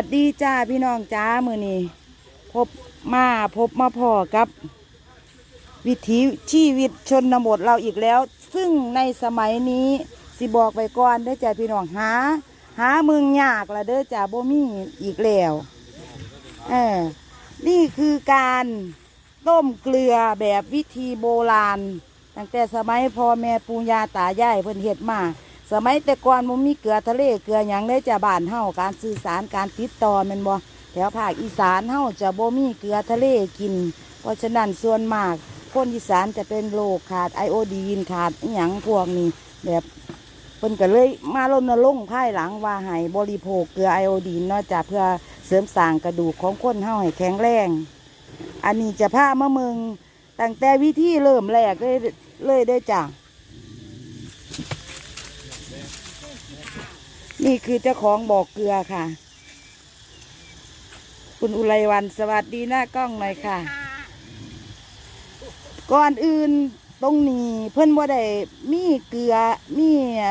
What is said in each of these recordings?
สวัสดีจ้าพี่น้องจ้ามือนี้พบมาพบมาพ่อกับ วิถีชีวิตชนบทเราอีกแล้ว ซึ่งในสมัยนี้สิบอกไปก่อนเด้อจ้าพี่น้องหา หาเมืองยากละเด้อจ้าบ่มีอีกแล้วเออนี่คือการต้มเกลือแบบวิธีโบราณ ตั้งแต่สมัยพ่อแม่ปู่ย่าตายายเพิ่นเฮ็ดมา สมัยแต่ก่อนมันมีเกลือทะเลเกลือหยังได้จะบ้านเฮาการสื่อสารการติดต่อแมันบ่แถวภาคอีสานเฮาจะบ่มีเกลือทะเลกิน เพราะฉะนั้นส่วนมาก คนอีสานจะเป็นโรคขาดไอโอดีนขาดอหยังพวกนี้แบบเพิ่นก็เลยมารณรงค์ภายหลังว่าให้บริโภคเกลือไอโอดีนเนาะจ้ะเพื่อเสริมสร้างกระดูกของคนเฮาให้แข็งแรง อันนี้จะพามาเมืองตั้งแต่วิธีเริ่มแรกเลยเลยได้จ้ะ นี่คือเจ้าของบ่อเกลือค่ะ คุณอุไรวันสวัสดีหน้ากล้องหน่อยค่ะ ก่อนอื่นตรงนี้เพิ่อนว่าได้มีเกลือมีไอ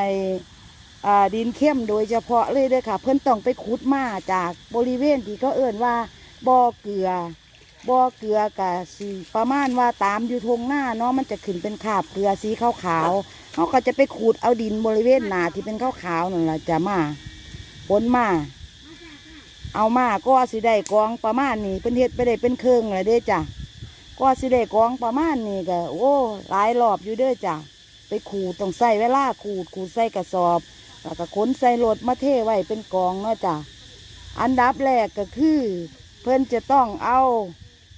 อ่าดินเข้มโดยเฉพาะเลยเด้อค่ะ เพิ่อนต้องไปขุดมาจากบริเวณที่เขาเอิ่นว่าบ่อเกลือบ่อเกลือกะสีประมาณว่าตามอยู่ทงหน้าเนาะมันจะขึ้นเป็นขาบเกลือสีขาวๆ เขาก็จะไปขูดเอาดินบริเวณนาที่เป็นขาวๆนั่นแหละจะมาผลมา เอามาก็สิได้กองประมาณนี้เป็นเฮ็ดไปได้เป็นเครื่องเลยเด้จ้ะก็สิได้กองประมาณนี้ก็โอ้หลายรอบอยู่เด้อจ้ะไปขูดต้องใส่เวลาขูดขูดใส่กระสอบแล้วก็ขนใส่รถมาเทไว้เป็นกองเนาะจ้ะอันดับแรกก็คือ เพื่อนจะต้องเอา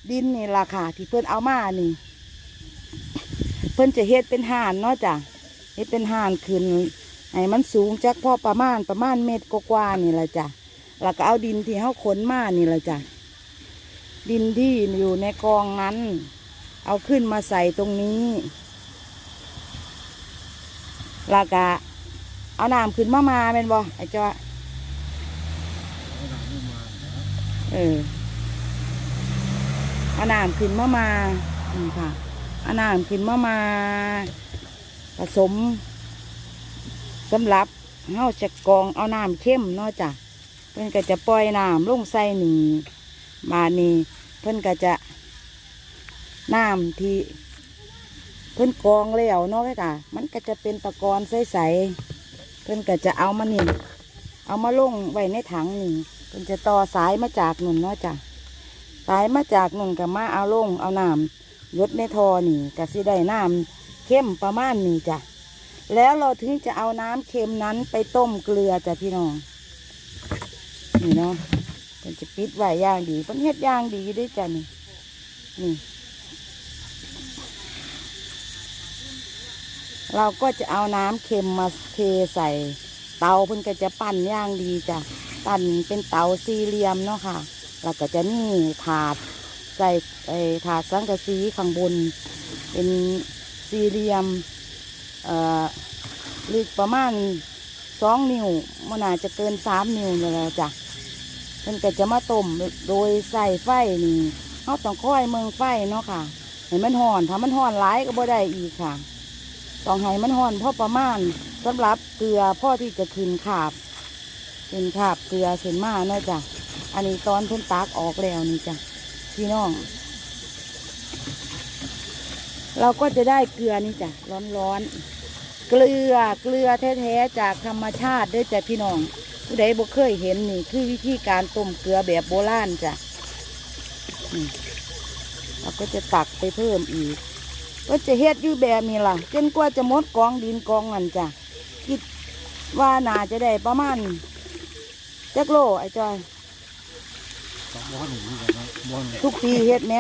ดินนี่ราคาที่เพื่อนเอามานี่ เพื่อนจะเฮ็ดเป็นห่านเนาะจ้ะ ฮ็ดเป็นห่านขึ้นให้มันสูงจักพ่อประมาณประมาณเมตรกว่านี่แหละจ้ะแล้วก็เอาดินที่เขาขนมานี่แหละจ้ะดินที่อยู่ในกองนั้น เอาขึ้นมาใส่ตรงนี้แล้วก็เอาน้ำขึ้นมามาเป็นบ่ไอ้จ้อยเออเอาน้ำขึ้นมามานี่ค่ะเอาน้ำขึ้นมามา สมสำหรับเฮาจะกองเอาน้ำเข้มเนาะจ้ะเพิ่อนก็จะปล่อยน้ำลงใส่นี่มานี่เพิ่อนก็จะน้ำที่เพิ่อนกองแล้วเนาะค่ะมันก็จะเป็นตะกอนใสๆเพิ่อนก็จะเอามานี่เอามาลงไว้ในถังนี่เพิ่อนจะต่อสายมาจากนุ่นเนาะจ้ะสายมาจากนุ่นก็มาเอาลงเอาน้ำยดในทอนี่ก็สิได้น้ำ เข้มประมาณนี้จ้ะ แล้วเราถึงจะเอาน้ำเค็มนั้นไปต้มเกลือจ้ะพี่น้อง นี่เนาะมันจะปิดไว้ย่างดีเพิ่นเฮ็ดย่างดีด้วยจ้ะนี่ นี่ เราก็จะเอาน้ำเค็มมาเทใส่เตาเพิ่นก็จะปั้นย่างดีจ้ะ ปั้นเป็นเตาสี่เหลี่ยมเนาะค่ะ แล้วก็จะมีถาดใส่ไอ้ถาดสังกะสีข้างบนเป็น สี่เหลี่ยมเอ่อลึกประมาณสองนิ้วมันอาจจะเกินสามนิ้วเลยแหละจ้ะเพิ่นก็จะมาต้มโดยใส่ไฟนี่เขาต้องค่อยเมืองไฟเนาะค่ะให้มันห่อนถ้ามันห่อนหลายก็บ่ได้อีกค่ะต้องให้มันห่อนพอประมาณสำหรับเกลือพ่อที่จะขึ้นขาบขึ้นขาบเกลือขึ้นมาเนาะจ้ะอันนี้ตอนเพิ่นตากออกแล้วนี่จ้ะพี่น้อง เราก็จะได้เกลือนี่จ้ะร้อนๆเกลือเกลือแท้ๆจากธรรมชาติเด้วยจ้ะพี่น้อง ผู้ใดบ่เคยเห็นนี่คือวิธีการต้มเกลือแบบโบราณจ้ะนี่เราก็จะตักไปเพิ่มอีก ก็จะเฮ็ดอยู่แบบนี้ล่ะจนกว่าจะหมดกองดินกองนั่นจ้ะคิดว่าน่าจะได้ประมาณจักโลไอ้จอยสองวันหนึ่งกันนะบอลทุกปีเฮ็ดไหม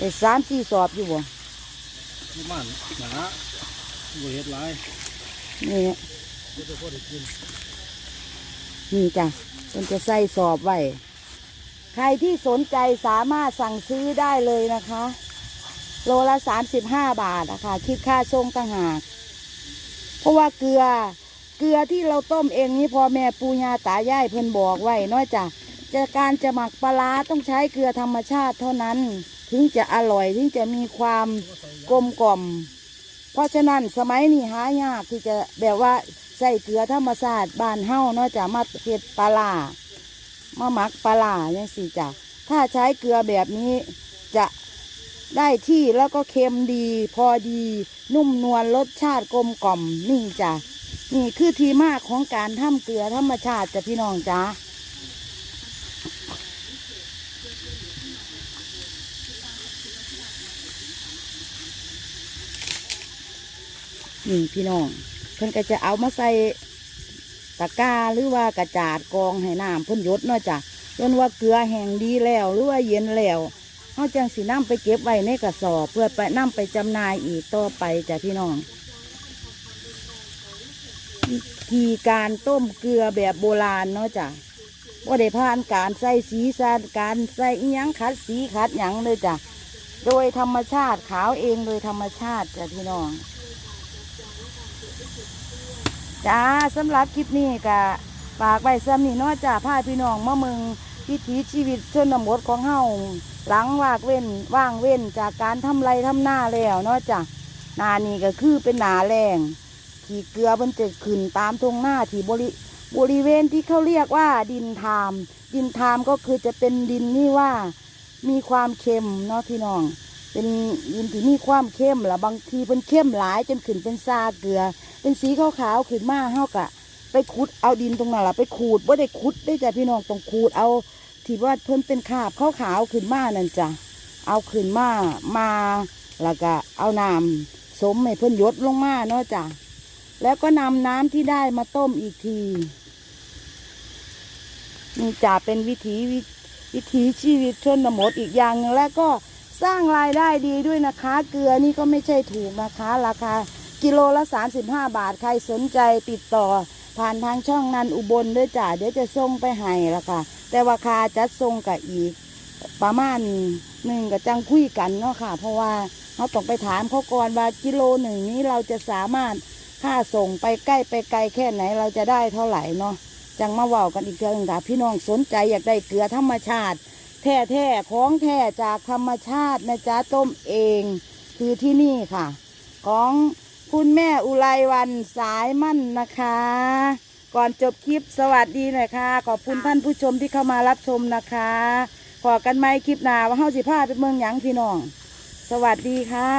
ไอ้สามสี่สอบอยู่บ่ประมาณหนาบริเฮ็ดหลายนี่ก็จะพอได้กินนี่จ้ะมันจะใส่สอบไว้ ใครที่สนใจสามารถสั่งซื้อได้เลยนะคะ โลละสามสิบห้าบาทนะคะคิดค่าส่งต่างหาก เพราะว่าเกลือ เกลือที่เราต้มเองนี่พอแม่ปูญาตายายเพิ่นบอกไว้เนอกจากจะการจะหมักปลาร้าต้องใช้เกลือธรรมชาติเท่านั้น ถึงจะอร่อยถึงจะมีความกลมกล่อม เพราะฉะนั้นสมัยนี้หายากที่จะแบบว่าใส่เกลือธรรมชาติบานเฮาเนาะจะมาเฮ็ดปลาร้ามาหมักปลาร้าอย่างสี่จ้ะถ้าใช้เกลือแบบนี้จะได้ที่แล้วก็เค็มดี พอดี นุ่มนวลรสชาติกลมกล่อมนี่จ้ะนี่คือทีมากของการทำเกลือธรรมชาติจ้ะพี่น้องจ้า นี่พี่น้องเพิ่นก็จะเอามาใส่ตะกร้าหรือว่ากระจาดกองให้น้ำพ่นยดเนาะจ้ะจนว่าเกลือแห้งดีแล้วหรือว่าเย็นแล้วเขาจังสีน้ำไปเก็บไว้ในกระสอบ เพื่อไปน้ำไปจำหน่ายอีกต่อไปจ้ะพี่น้องวิธีการต้มเกลือแบบโบราณเนาะจ้ะว่าได้ผ่านการใส่สีสันการใส่อิหยังขัดสีขัดหยังเลยจ้ะโดยธรรมชาติขาวเองโดยธรรมชาติจ้ะพี่น้อง จ้าสำหรับคลิปนี้ก็ฝากไว้ซ้ำนี่เนาะจ้าพาพี่น้องมาเมืองวิถีชีวิตชนบทของเฮาหลังวากเว้นว่างเว้นจากการทำไรทำหน้าแล้วเนาะจ้านานี่ก็คือเป็นหนาแรงที่เกลือมันจะขึ้นตามทงหน้าที่บริบริเวณที่เขาเรียกว่าดินทาม ดินทามก็คือจะเป็นดินนี่ว่ามีความเค็มเนาะพี่น้อง เป็นดินที่มีความเข้มละบางทีเป็นเข้มหลายจนขึ้นเป็นซาเกลือ เป็นสีขาวๆขึ้นมาเฮากะ ไปขุดเอาดินตรงนั้นละไปขูดว่าได้ขุดได้จ้ะพี่น้องต้องขูดเอาที่ว่าเพิ่นเป็นขาบขาวๆขึ้นมานั่นจ้ะเอาขึ้นมามาแล้วก็เอาน้ำสมให้เพิ่นยดลงมาเนาะจ้ะแล้วก็นำน้ำที่ได้มาต้มอีกทีนี่จะเป็นวิถีวิถีชีวิตชนบทอีกอย่างหนึงแล้วก็ สร้างรายได้ดีด้วยนะคะ เกลือนี่ก็ไม่ใช่ถูกนะคะ ราคากิโลละ 35 บาทใครสนใจติดต่อ ผ่านทางช่องนันอุบลด้วยจ้ะเดี๋ยวจะส่งไปให้ละค่ะ แต่ว่าคาจัดส่งกับอีก ประมาณหนึ่งกับจังคุยกันเนาะค่ะ เพราะว่าเราต้องไปถามเขาก่อนว่ากิโลหนึ่งนี้เราจะสามารถค่าส่งไปใกล้ไปไกลแค่ไหนเราจะได้เท่าไหร่เนาะจังมาว่ากันอีกเรื่องหนึ่งถ้าพี่น้องสนใจอยากได้เกลือธรรมชาติ แท้แท้ๆของแท้จากธรรมชาตินะจ๊ะต้มเอง คือที่นี่ค่ะ ของคุณแม่อุไรวันสายมั่นนะคะ ก่อนจบคลิปสวัสดีหน่อยค่ะ ขอบคุณท่านผู้ชมที่เข้ามารับชมนะคะขอกันไหมคลิปหน้าว่าเฮาสิพาไปเมืองหยังพี่น้อง สวัสดีค่ะ